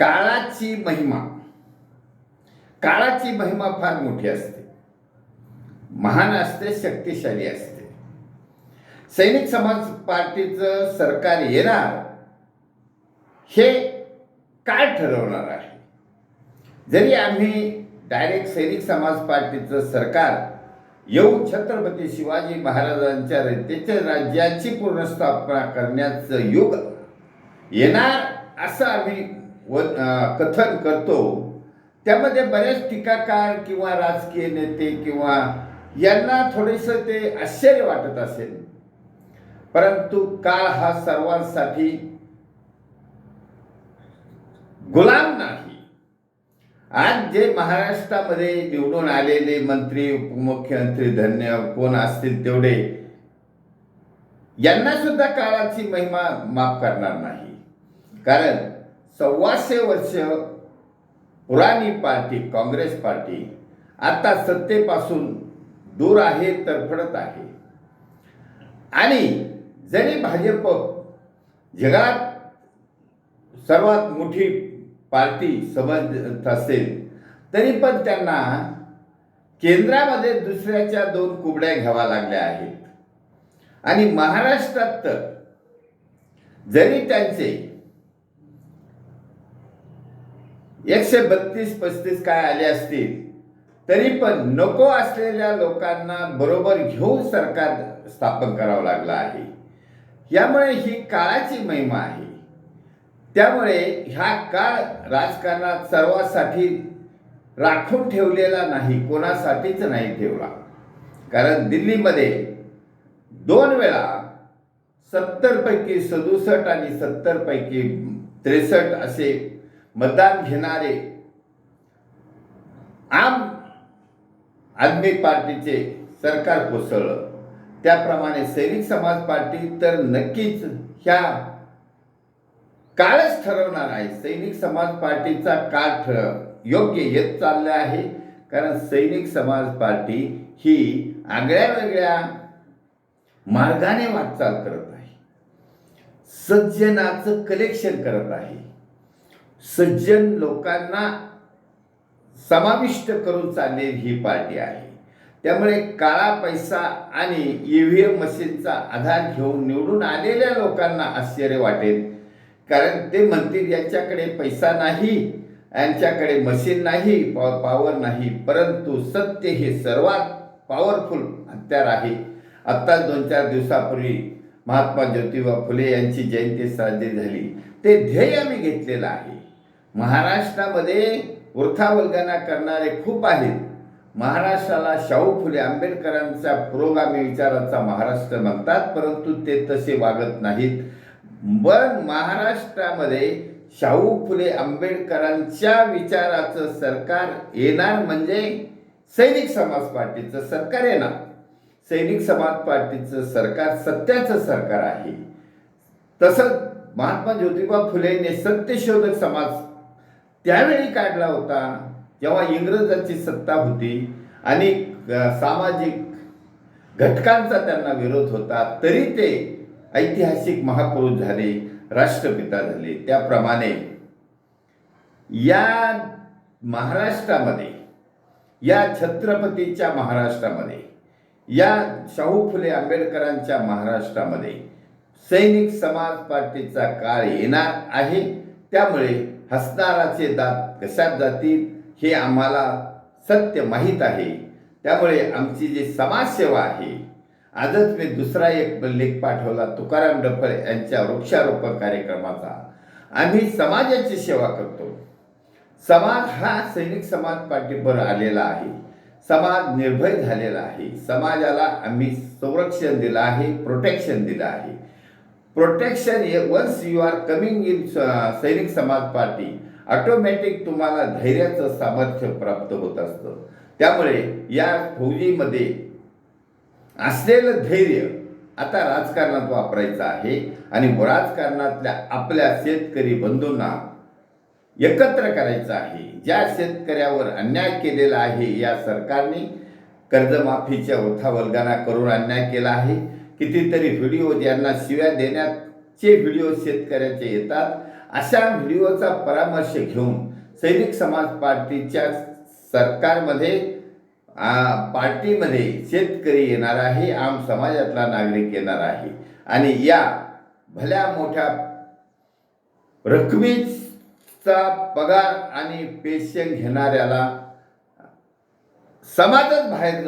काळाची महिमा. काळाची महिमा फार मोठी असते. महान असते शक्तिशाली असते. सैनिक समाज पार्टीचं सरकार येणार हे काय ठरवणार आहे? जरी आम्ही डायरेक्ट सैनिक समाज पार्टीचं सरकार येऊन छत्रपती शिवाजी महाराजांच्या रयतेच्या राज्याची पुनर्स्थापना करण्याचं युग येणार असं आम्ही व कथन करतो त्यामध्ये बरेच टीकाकार किंवा राजकीय नेते किंवा यांना थोडेसं ते आश्चर्य वाटत असेल. परंतु काळ हा सर्वांसाठी गुलाम नाही. आज जे महाराष्ट्रामध्ये निवडून आलेले मंत्री उपमुख्यमंत्री धन्य कोण असतील तेवढे यांना सुद्धा काळाची महिमा माफ करणार नाही. कारण सव्वाशे वर्ष पुराणी पार्टी काँग्रेस पार्टी आता सत्तेपासून दूर आहे तरफडत आहे. आणि जरी भाजप जगात सर्वात मोठी पार्टी समजत असेल तरी पण त्यांना केंद्रामध्ये दुसऱ्याच्या दोन कुबड्या घ्यावा लागल्या आहेत. आणि महाराष्ट्रात तर जरी त्यांचे एकशे बत्तीस पस्तीस काय आले असतील? तरी पण नको असलेल्या लोकांना बरोबर घेऊन सरकार स्थापन करावं लागलं आहे. यामुळे ही काळाची महिमा आहे. त्यामुळे ह्या काळ राजकारणात सर्वासाठी राखून ठेवलेला नाही कोणासाठीच नाही ठेवला. कारण दिल्लीमध्ये दोन वेळा सत्तरपैकी सदुसष्ट आणि सत्तरपैकी त्रेसष्ट असे मतदान घेणारे आम आदमी पार्टीचे सरकार कोसळलं. त्याप्रमाणे सैनिक समाज पार्टी तर नक्कीच ह्या काळच ठरवणार आहे. सैनिक समाज पार्टीचा काळ ठरव. योग्य येत चाललं आहे. कारण सैनिक समाज पार्टी ही आगळ्या वेगळ्या मार्गाने वाटचाल करत आहे. सज्जनाचं कलेक्शन करत आहे. सज्जन लोकांना समाविष्ट करून चाललेली ही पार्टी आहे. त्यामुळे काळा पैसा आणि ईव्हीएम मशीनचा आधार घेऊन निवडून आलेल्या लोकांना आश्चर्य वाटेल. कारण ते म्हणतील यांच्याकडे पैसा नाही यांच्याकडे मशीन नाही पॉवर नाही परंतु सत्य हे सर्वात पॉवरफुल हत्यार आहे. आत्ता दोन चार दिवसापूर्वी महात्मा ज्योतिबा फुले यांची जयंती साजरी झाली. ते ध्येय आम्ही घेतलेलं आहे. महाराष्ट्रामध्ये वृथावल्गना करणारे खूप आहेत. महाराष्ट्राला शाहू फुले आंबेडकरांचा पुरोगामी विचाराचा महाराष्ट्र म्हणतात परंतु ते तसे वागत नाहीत. पण महाराष्ट्रामध्ये शाहू फुले आंबेडकरांच्या विचाराचं सरकार येणार म्हणजे सैनिक समाज पार्टीचं सरकार येणार. सैनिक समाज पार्टीचं सरकार सत्याचं सरकार आहे. तसंच महात्मा ज्योतिबा फुलेने सत्यशोधक समाज त्यावेळी काढला होता. जेव्हा इंग्रजांची सत्ता होती आणि सामाजिक घटकांचा त्यांना विरोध होता तरी ते ऐतिहासिक महापुरुष झाले राष्ट्रपिता झाले. त्याप्रमाणे या महाराष्ट्रामध्ये या छत्रपतीच्या महाराष्ट्रामध्ये या शाहू फुले आंबेडकरांच्या महाराष्ट्रामध्ये सैनिक समाज पार्टीचा काळ येणार आहे. त्यामुळे हसणाराचे दात कशात जातील हे आम्हाला सत्य माहीत आहे. त्यामुळे आमची जी समाजसेवा आहे आजच मी दुसरा एक लेख पाठवला तुकाराम डफळ यांच्या वृक्षारोपण कार्यक्रमाचा. आम्ही समाजाची सेवा करतो. समाज हा सैनिक समाज पाठीवर आलेला आहे. समाज निर्भय झालेला आहे. समाजाला आम्ही संरक्षण दिलं आहे प्रोटेक्शन दिलं आहे. Protection once you are coming in Sainik Samaj party automatic तुम्हाला धैर्याचं सामर्थ्य प्राप्त होत असतं. त्यामुळे या फौजीमध्ये असलेलं धैर्य आता राजकारणात वापरायचं आहे आणि राजकारणातल्या आपल्या शेतकरी बंधूंना एकत्र करायचं आहे. ज्या शेतकऱ्यावर अन्याय केलेला आहे या सरकारने कर्जमाफीच्या उठावलगाना करून अन्याय केला आहे. कितीतरी व्हिडिओ यांना शिव्या देण्याचे व्हिडिओ शेतकऱ्याचे येतात अशा व्हिडिओचा परामर्श घेऊन सैनिक समाज पार्टीच्या सरकारमध्ये पार्टीमध्ये शेतकरी येणार आहे आम समाजातला नागरिक येणार आहे. आणि या भल्या मोठ्या रकमेचा पगार आणि पेन्शन घेणाऱ्याला समाजच बाहेर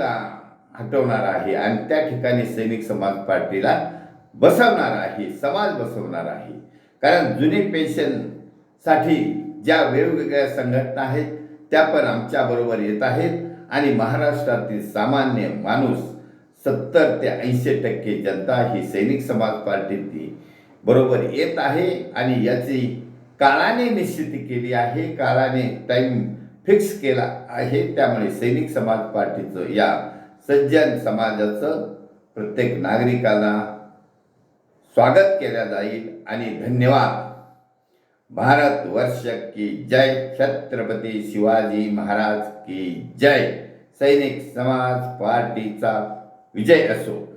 हटवणार आहे आणि त्या ठिकाणी सैनिक समाज पार्टीला बसवणार आहे समाज बसवणार आहे. कारण जुने पेन्शनसाठी ज्या वेगवेगळ्या संघटना आहेत त्या पण आमच्याबरोबर येत आहेत. आणि महाराष्ट्रातील सामान्य माणूस सत्तर ते ऐंशी टक्के जनता ही सैनिक समाज पार्टीची बरोबर येत आहे. आणि याची काळाने निश्चिती केली आहे काळाने टाईम फिक्स केला आहे. त्यामुळे सैनिक समाज पार्टीचं या सज्जन समाजाचं प्रत्येक नागरिकाला स्वागत केल्या जाईल आणि धन्यवाद. भारत वर्ष की जय. छत्रपती शिवाजी महाराज की जय. सैनिक समाज पार्टीचा विजय असो.